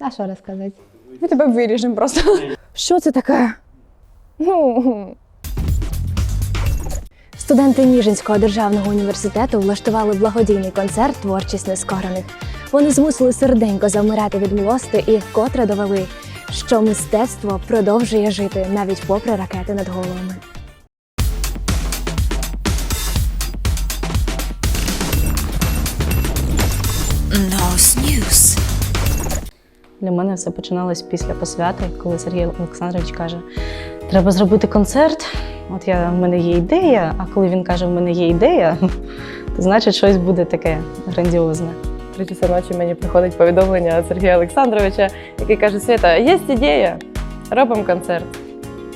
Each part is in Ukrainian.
А що розказати? Ми тебе виріжемо просто. Що це таке? Ну, Студенти Ніжинського державного університету влаштували благодійний концерт Творчість нескорених. Вони змусили серденько завмирати від млости і вкотре довели, що мистецтво продовжує жити навіть попри ракети над головами. Nose News. Для мене все починалось після посвяти, коли Сергій Олександрович каже: треба зробити концерт. От я в мене є ідея. А коли він каже, в мене є ідея, то значить щось буде таке грандіозне. Три часа ночі мені приходить повідомлення від Сергія Олександровича, який каже: Свята, є ідея, робимо концерт.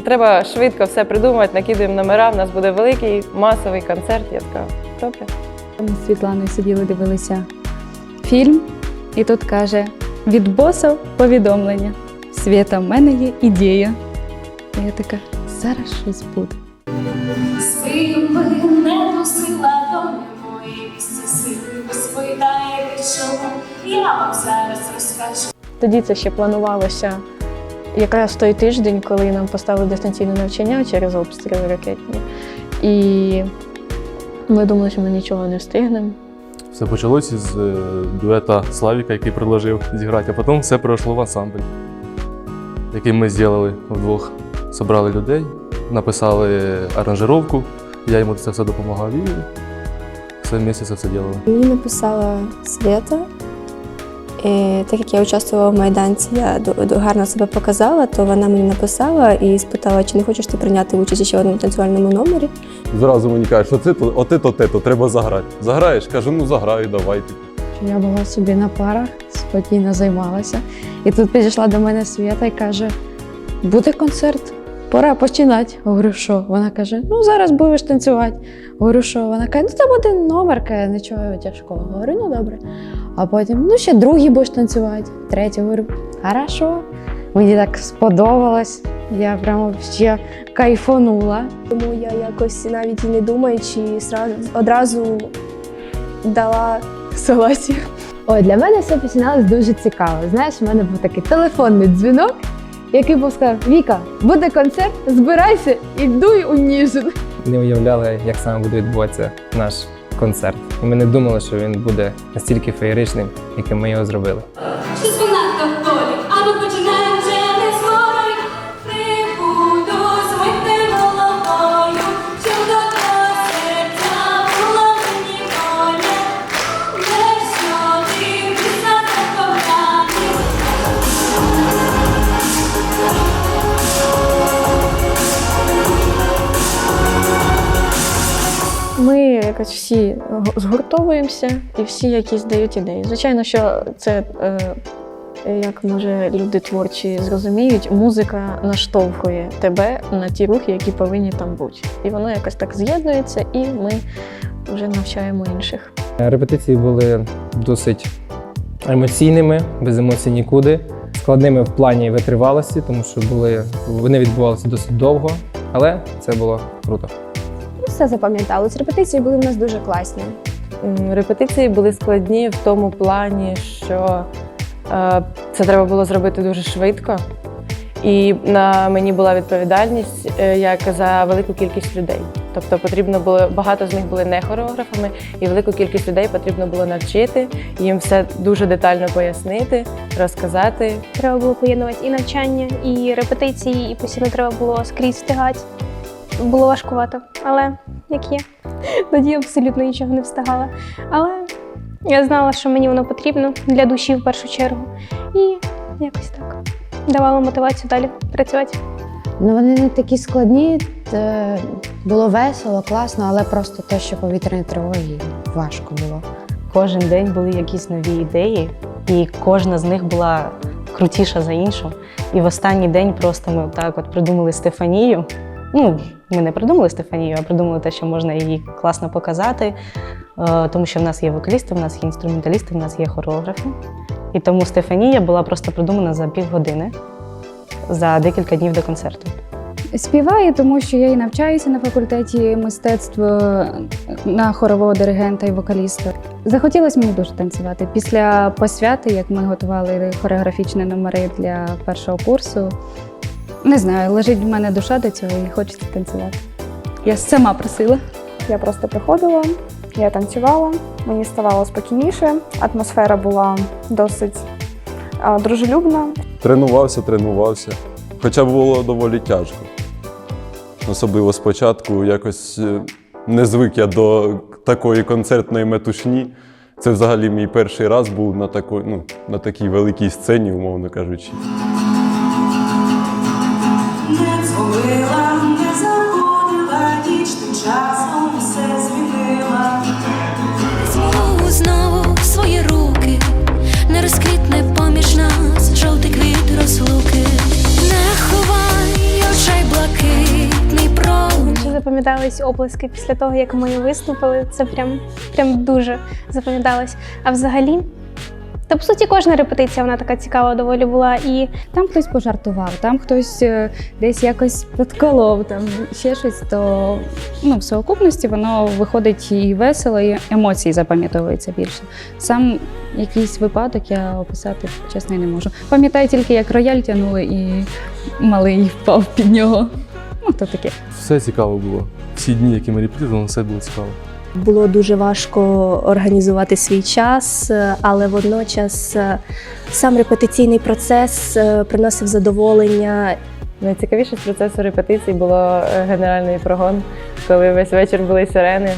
Треба швидко все придумати, накидаємо номера. В нас буде великий масовий концерт. Я така, добре. ми з Світланою сиділи, дивилися фільм, і тут каже: від боса повідомлення. Свята, в мене є ідея. І я така, зараз щось буде. Спиби не носила доля мої місце сили, ви спитаєте, чому я вам зараз розкажу. Тоді це ще планувалося якраз той тиждень, коли нам поставили дистанційне навчання через обстріли ракетні. І ми думали, що ми нічого не встигнемо. Все почалось із е, дуета Славіка, який предложив зіграти, а потім все пройшло в ансамбль, який ми зробили вдвох. Собрали людей, написали аранжировку, я йому це все допомагав і все місяця все робили. Мені написала Свята. І так як я участвувала в майданці, я гарно себе показала, то вона мені написала і спитала, чи не хочеш ти прийняти участь ще в одному танцювальному номері. Зразу мені кажуть, що це то, оте то те, то треба заграти. Заграєш? Кажу, ну заграю, давай. Я була собі на парах, спокійно займалася. І тут підійшла до мене Свята і каже: буде концерт, пора починати. Говорю, що? Вона каже: ну зараз будеш танцювати. Говорю, що? Вона каже, ну це буде номер, каже, нічого тяжкого. Говорю, ну добре. А потім, ну ще другий будеш танцювати, третій. Говорю, хорошо. Мені так сподобалось. Я прямо ще кайфанула. Тому я якось навіть і не думаючи, сразу, одразу дала согласие. Ой, для мене все починалось дуже цікаво. Знаєш, у мене був такий телефонний дзвінок, який був сказав: Віка, буде концерт, збирайся і дуй у Ніжин. не уявляли, як саме буде відбуватися наш концерт. І ми не думали, що він буде настільки феєричним, яким ми його зробили. Якось всі згуртовуємося і всі якісь дають ідеї. Звичайно, що це. Е, як може люди творчі зрозуміють, музика наштовхує тебе на ті рухи, які повинні там бути. І воно якось так з'єднується, і ми вже навчаємо інших. Репетиції були досить емоційними, без емоцій нікуди, складними в плані витривалості, тому що були, вони відбувалися досить довго, але це було круто. Все запам'яталось. Репетиції були в нас дуже класні. Репетиції були складні в тому плані, що е, це треба було зробити дуже швидко. І на мені була відповідальність е, як за велику кількість людей. Тобто потрібно було багато з них були не хореографами, і велику кількість людей потрібно було навчити, їм все дуже детально пояснити, розказати. Треба було поєднувати і навчання, і репетиції, і постійно треба було скрізь встигати. Було важкувато, але як є. Тоді абсолютно нічого не встигала. Але я знала, що мені воно потрібно для душі в першу чергу. І якось так давала мотивацію далі працювати. Ну вони не такі складні. Це було весело, класно, але просто те, що повітряні тривоги важко було. Кожен день були якісь нові ідеї, і кожна з них була крутіша за іншу. І в останній день просто ми так от придумали Стефанію. Ну, ми не придумали Стефанію, а придумали те, що можна її класно показати, е, тому що в нас є вокалісти, в нас є інструменталісти, в нас є хореографи. І тому Стефанія була просто придумана за півгодини, за декілька днів до концерту. Співаю, тому що я і навчаюся на факультеті мистецтв е, на хорового диригента і вокаліста. Захотілося мені дуже танцювати. Після посвяти, як ми готували хореографічні номери для першого курсу, не знаю, лежить в мене душа до цього і хочеться танцювати. Я сама просила. Я просто приходила, я танцювала, мені ставало спокійніше, атмосфера була досить а, дружелюбна. Тренувався, тренувався. Хоча було доволі тяжко. Особливо спочатку якось е, не звик я до такої концертної метушні. Це взагалі мій перший раз був на, такої, ну, на такій великій сцені, умовно кажучи. Не дзвонила, не заходила, ніч тим часом все. Візьму знову в свої руки, не розквітне поміж нас жовтий квіт розлуки. Не ховай очей блакитний промінь. Дуже запам'ятались оплески після того, як ми виступили. Це прям, прям дуже запам'яталось. А взагалі, та по суті, кожна репетиція вона така цікава доволі була. І Там хтось пожартував, там хтось е, десь якось підколов, там ще щось, то ну, в совокупності воно виходить і весело, і емоції запам'ятовуються більше. Сам якийсь випадок я описати чесно не можу. Пам'ятаю тільки, як рояль тягнули і малий впав під нього. Ну, то таке. Все цікаво було. Всі дні, які ми репетували, все було цікаво. Було дуже важко організувати свій час, але водночас е, сам репетиційний процес е, приносив задоволення. Найцікавіше з процесу репетицій було е, генеральний прогон, коли весь вечір були сирени.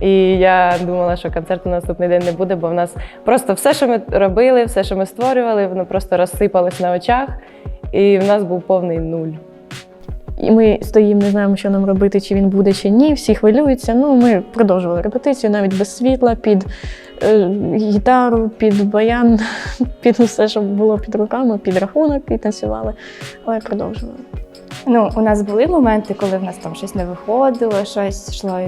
І я думала, що концерту на наступний день не буде, бо в нас просто все, що ми робили, все, що ми створювали, воно просто розсипалось на очах, і в нас був повний нуль. І ми стоїмо, не знаємо, що нам робити, чи він буде, чи ні. Всі хвилюються. Ну, ми продовжували репетицію навіть без світла, під е, гітару, під баян, під усе, що було під руками, під рахунок, і танцювали. Але продовжували. Ну, у нас були моменти, коли в нас там щось не виходило, щось йшло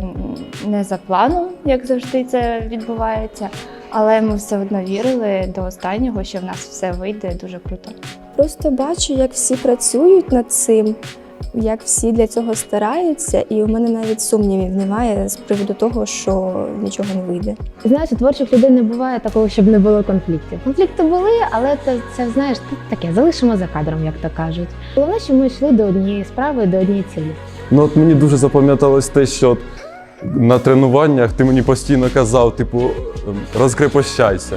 не за планом, як завжди це відбувається. Але ми все одно вірили до останнього, що в нас все вийде дуже круто. Просто бачу, як всі працюють над цим, як всі для цього стараються, і у мене навіть сумнівів немає з приводу того, що нічого не вийде. Знаєш, у творчих людей не буває такого, щоб не було конфліктів. Конфлікти були, але це, це знаєш, таке залишимо за кадром, як то кажуть. Головне, що ми йшли до однієї справи, до однієї цілі. Ну от мені дуже запам'яталось те, що на тренуваннях ти мені постійно казав, типу, ем, розкрепощайся.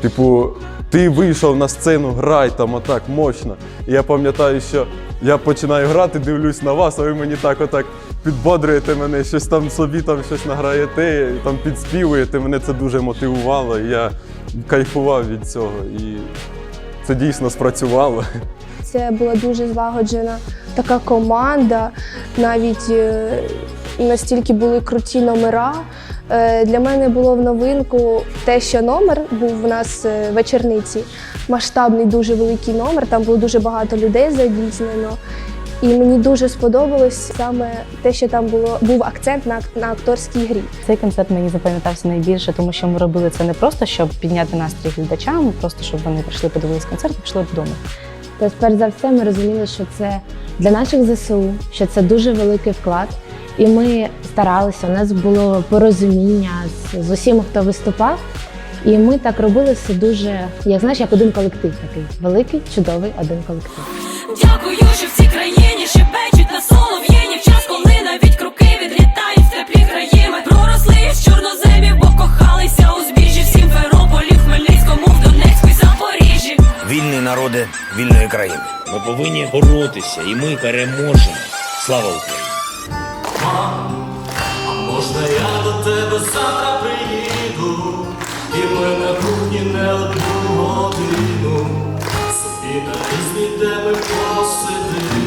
Типу, ти вийшов на сцену, грай там отак мощно. І я пам'ятаю, що я починаю грати, дивлюсь на вас, а ви мені так отак підбодрюєте мене, щось там собі там щось награєте, там підспівуєте. Мене це дуже мотивувало. Я кайфував від цього. І це дійсно спрацювало. Це була дуже злагоджена така команда, навіть е, настільки були круті номера. Е, Для мене було в новинку те, що номер був у нас е, вечорниці, масштабний, дуже великий номер. Там було дуже багато людей задійснено. І мені дуже сподобалось саме те, що там було був акцент на, на акторській грі. Цей концерт мені запам'ятався найбільше, тому що ми робили це не просто, щоб підняти настрій глядачам, просто щоб вони прийшли, подивились концерт і пішли додому. Тобто, перш за все, ми розуміли, що це для наших ЗСУ, що це дуже великий вклад. І ми старалися, у нас було порозуміння з, з усіма, хто виступав. І ми так робили все дуже, як знаєш, як один колектив такий великий, чудовий один колектив. Дякую, що в цій країні шепечуть на солов'їні в час, коли навіть круки відлітають в теплі краї. Ми проросли з чорноземів, бо кохалися у збіжжі в Сімферополі, в Хмельницькому, в Донецьку і Запоріжжі. Вільні народи вільної країни. Ми повинні боротися, і ми переможемо. Слава Україні! А можна я до тебе завтра приїду, і ми на кухні не одну годину, собі на різні теми посидимо.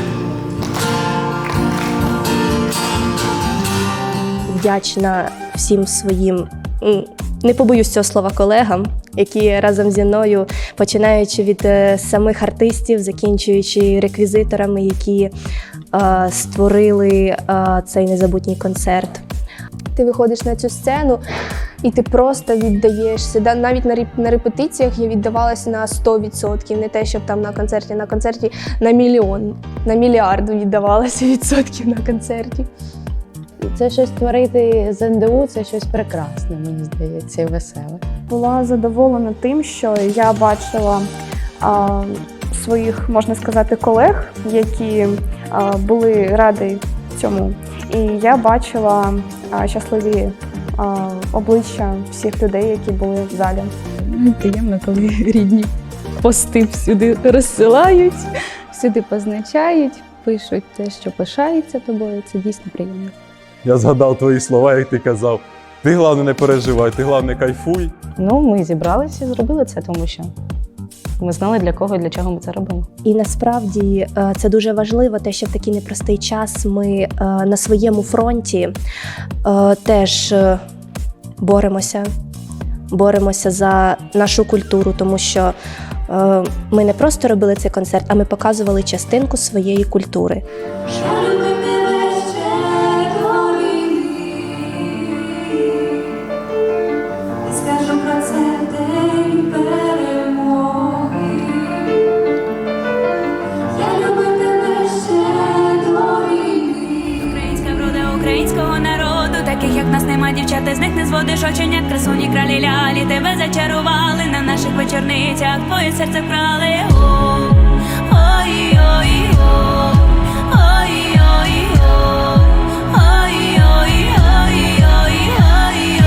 Вдячна всім своїм, не побоюсь цього слова, колегам, які разом зі мною, починаючи від е, самих артистів, закінчуючи реквізиторами, які е, створили е, цей незабутній концерт. Ти виходиш на цю сцену, і ти просто віддаєшся. Навіть на, реп- на репетиціях я віддавалася на 100%, не те, щоб там на концерті, на концерті на мільйон, на мільярд віддавалася відсотків на концерті. Це щось творити з НДУ, це щось прекрасне, мені здається, і веселе. Була задоволена тим, що я бачила а, своїх, можна сказати, колег, які а, були раді цьому. І я бачила а, щасливі а, обличчя всіх людей, які були в залі. Ну, Приємно, коли рідні пости всюди розсилають, всюди позначають, пишуть те, що пишається тобою. Це дійсно приємно. Я згадав твої слова, як ти казав. Ти головне не переживай, ти головне кайфуй. Ну, ми зібралися і зробили це, тому що ми знали для кого і для чого ми це робимо. І насправді е, це дуже важливо, те, що в такий непростий час ми е, на своєму фронті е, теж боремося, боремося за нашу культуру, тому що ми не просто робили цей концерт, а ми показували частинку своєї культури. Серце вкрали. О, ой, ой, ой, ой, ой, ой, ой, ой, ой, ой, ой,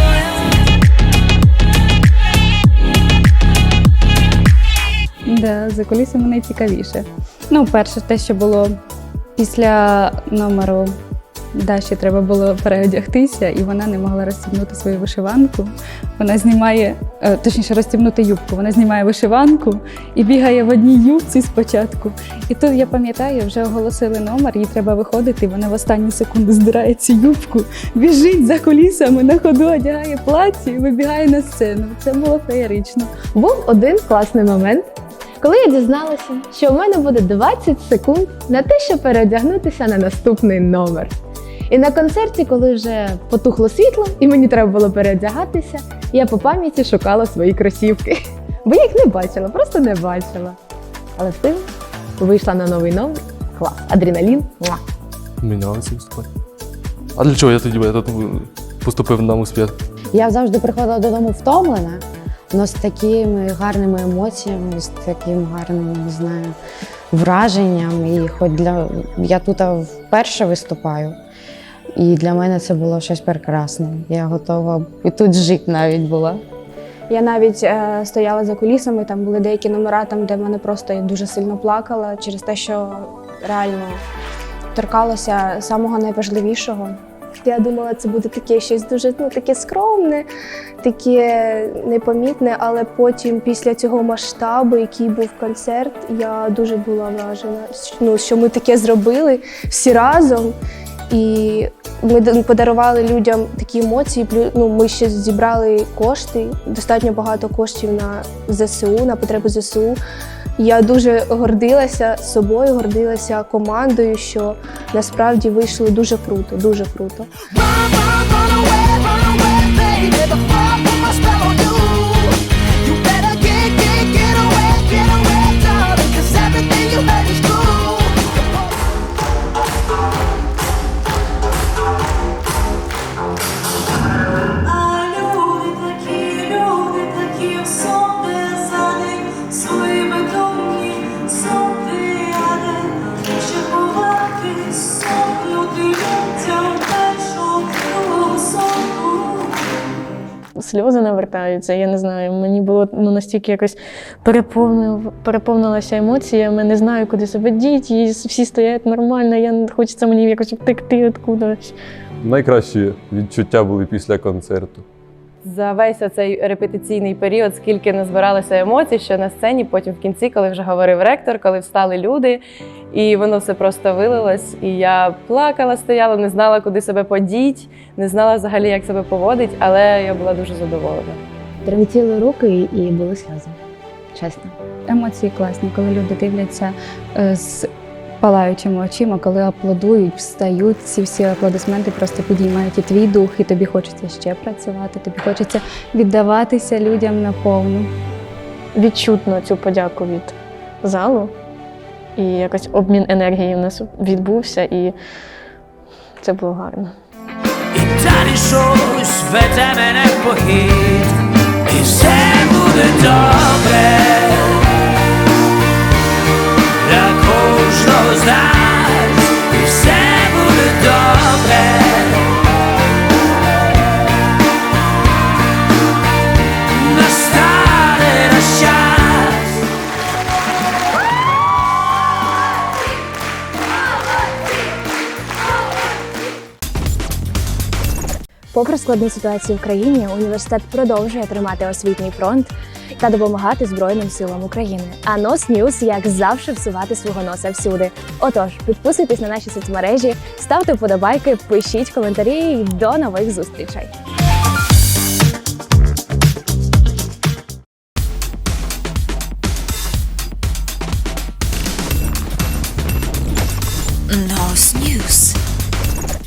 ой. Да, за кулісами найцікавіше. Ну, перше, те, що було після номеру Даші треба було переодягтися, і вона не могла розстібнути свою вишиванку. Вона знімає, е, точніше, розстібнути юбку. Вона знімає вишиванку і бігає в одній юбці спочатку. І тут я пам'ятаю, вже оголосили номер, їй треба виходити. Вона в останні секунди здирає цю юбку, біжить за кулісами, на ходу одягає плаття і вибігає на сцену. Це було феєрично. Був один класний момент, коли я дізналася, що у мене буде 20 секунд на те, щоб переодягнутися на наступний номер. І на концерті, коли вже потухло світло і мені треба було переодягатися, я по пам'яті шукала свої кросівки. Бо я їх не бачила, просто не бачила. Але з тим вийшла на новий номер. Клас, адреналін. Муа. Мінялися виступати. А для чого я тоді я тут поступив на успіх? Я завжди приходила додому втомлена, але з такими гарними емоціями, з таким гарним, не знаю, враженням. І хоч для я тут вперше виступаю, і для мене це було щось прекрасне. Я готова і тут жити навіть була. Я навіть е, стояла за кулісами, там були деякі номера, там, де мене просто я дуже сильно плакала через те, що реально торкалося самого найважливішого. Я думала, це буде таке щось дуже ну, таке скромне, таке непомітне, але потім, після цього масштабу, який був концерт, я дуже була вражена, ну, що ми таке зробили всі разом. І ми подарували людям такі емоції. Ну, ми ще зібрали кошти, достатньо багато коштів на ЗСУ, на потреби ЗСУ. Я дуже гордилася собою, гордилася командою, що насправді вийшло дуже круто, дуже круто. Сльози навертаються. Я не знаю, мені було ну, настільки якось переповнив, переповнилася емоціями, не знаю, куди себе діти, і всі стоять нормально, я хочеться мені якось втекти откудись. Найкращі відчуття були після концерту. За весь оцей репетиційний період, скільки назбиралося емоцій, що на сцені, потім в кінці, коли вже говорив ректор, коли встали люди, і воно все просто вилилось. І я плакала, стояла, не знала, куди себе подіть, не знала взагалі, як себе поводить, але я була дуже задоволена. Тремтіли руки і були сльози. Чесно. Емоції класні, коли люди дивляться е, з палаючими очима, коли аплодують, встають, ці всі аплодисменти просто підіймають і твій дух, і тобі хочеться ще працювати, тобі хочеться віддаватися людям наповну. Відчутно цю подяку від залу. І якось обмін енергії у нас відбувся, і це було гарно. Далі щось веде мене в похід, і все буде добре. Кожного з нас, і все буде Попри складну ситуацію в країні, університет продовжує тримати освітній фронт та допомагати Збройним силам України. А Нос Ньюс, як завжди, всувати свого носа всюди. Отож, підписуйтесь на наші соцмережі, ставте вподобайки, пишіть коментарі і до нових зустрічей.